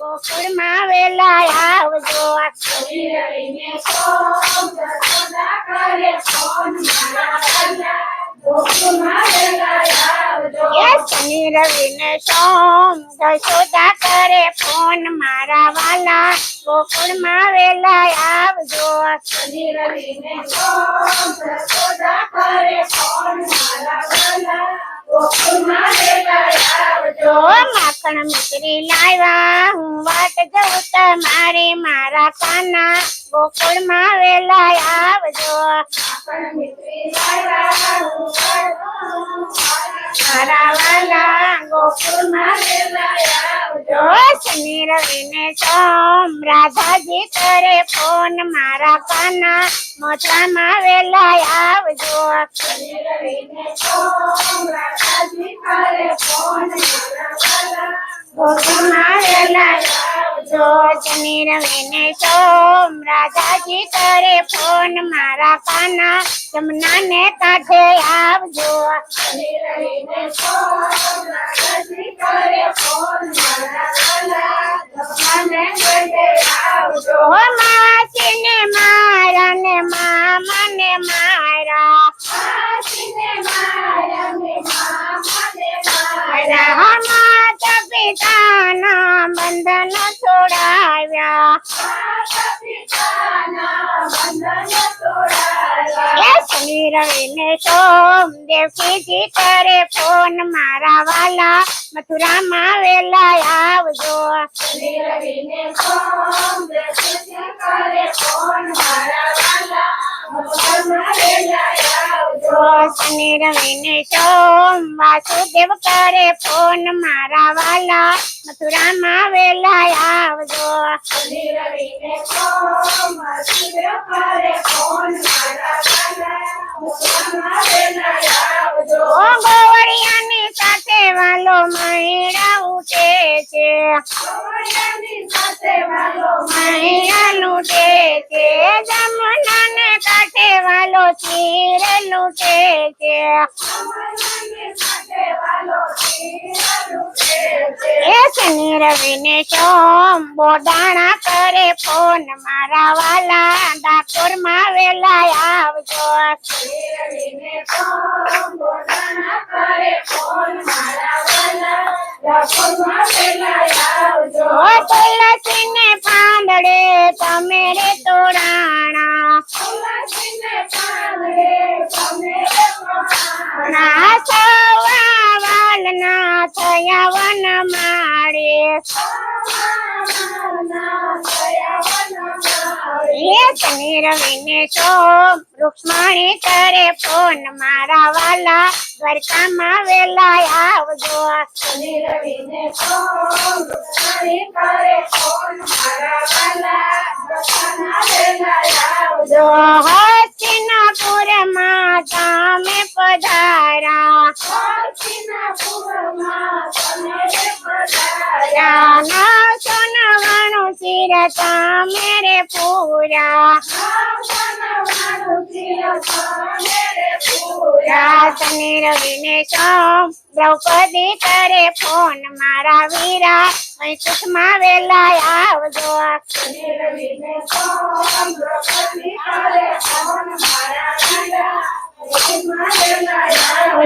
ગોકુળમાં વેલા આવજો શનિ રવિ ને સોમ જશોદા ફોન મારા વાલા. ગોકુળમાં વેલા આવજો માખણ મિત્રી લાવ્યા. હું વાત જઉં તમારે મારા કાના ગોકુળમાં વેલા આવજો. મારા વાલા ગોકુળમાં જો શનિ રવિ ને સોમ રાધાજી કરે ફોન. મારા કાના મોટા માં વેલા આવજો. શનિ રવિ ને સોમ રાધાજી કરે ફોન. મારા પાના જમના ને કાંઠે આવજો ઓ માસીને મારા ને મામાને મારા મારા. માતા પિતાના બંધન છોડાવ્યા. એ શનિ રવિ ને સોમ દેવકીજી કરે ફોન મારા વાલા મથુરામાં વેલા આવજો. જો શનિ રવિ ને સોમ વાસુદેવ કરે ફોન મારા વાલા મથુરામાં વેલા આવજો ઓ ગોવળિયાની સાથે વાલો મહેરા ઉઠે છે મહિડા લૂટે છે જમુના ને કાંઠે વાલો ચીર બોડાણા કરે, ફોન મારા વાલા ડાકોરમાં વેલા આવજો ઓ તુલસી ને પાંદડે તમે રે તોડાણા. રે સવા શનિ રવિ ને રૂક્ષ્મણી કરે ફોન, મારા વાલા દ્વારકામાં વેલા આવજો. જો હસ્તિનાપુરમાં તમે પધારા રાના સોનવાણું શિર તમે રે પૂરા દ્રૌપદી કરે ફોન મારા વીરા વૈકુંઠમાં વેલા આવજો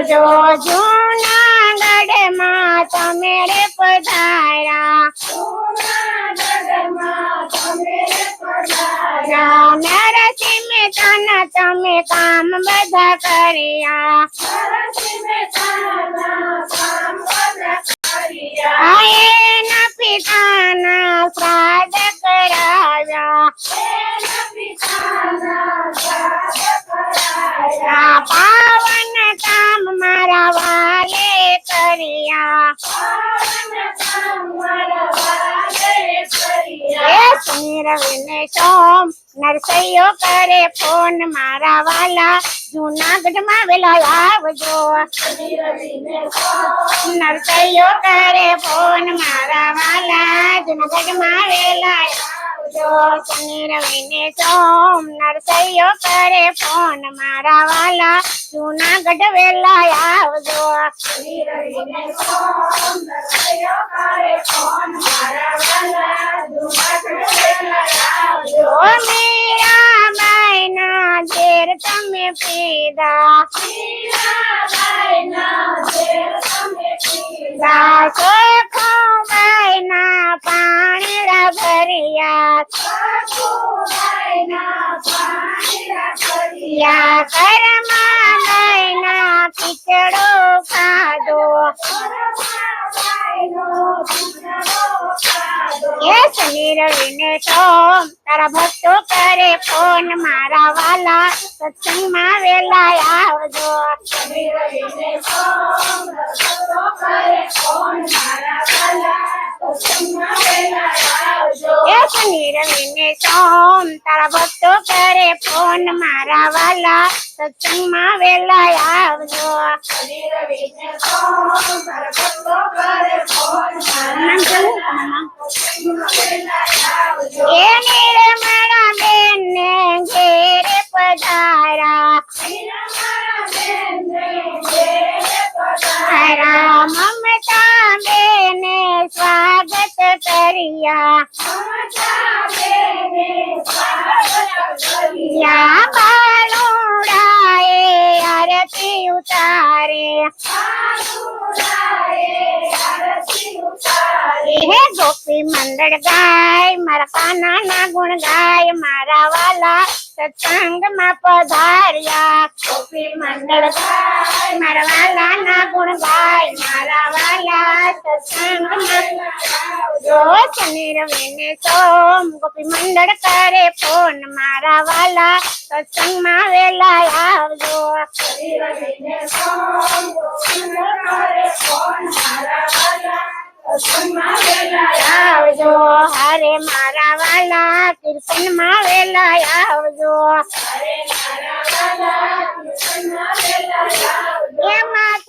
જો જૂનાગઢમાં તમે રે પધારા નરસિંહ મહેતાના તમે કામ બધા કર્યા. આ એના પિતાના એ શનિ રવિ ને સોમ નરસૈયો કરે ફોન મારા વાલા. જૂનાગઢમાં વેલા આવજો નરસૈયો કરે ફોન મારા વાલા. જૂનાગઢમાં વેલા આવજો શનિ રવિ ને સોમ નરસૈયો કરે ફોન મારા વાલા. જૂનાગઢ વેલા આવજો નરસૈયો કરે ફોન મારા વાલા. ઓ મીરા બાઈના ઘેર તમે પીધા. બાઈના પાણીડા ભર્યા. કર્મા બાઈના શનિ રવિ ને સોમ તારા ભક્તો કરે ફોન મારા વાલા સત્સંગમાં વેલા આવજો. એ સુની રવિ ને સોમ તારા ભક્તો કરે ફોન મારા વાલા સત્સંગમાં વેલા આવજો. એ નિર્મળા બેન ને ઘેરે પધારા. મમતા બેને સ્વાગત કર્યા. યા બાલુડાએ ઉતારે હે ગોપી મંડળ ગાય મારા પાના ના ગુણ ગાય મારા વાલા સત્સંગમાં પધાર્યા. ગોપી મંડળ ભાઈ મારા વાલા ના ગુણ ભાઈ મારા વાલા સત્સંગમાં જો શનિ રવિ સોમ ગોપી મંડળ કરે ફોન મારા વાલા સત્સંગમાં વેલા આવજો. આવજો. હરે મારા વાલા કીર્તનમાં વેલા આવજો. એ માં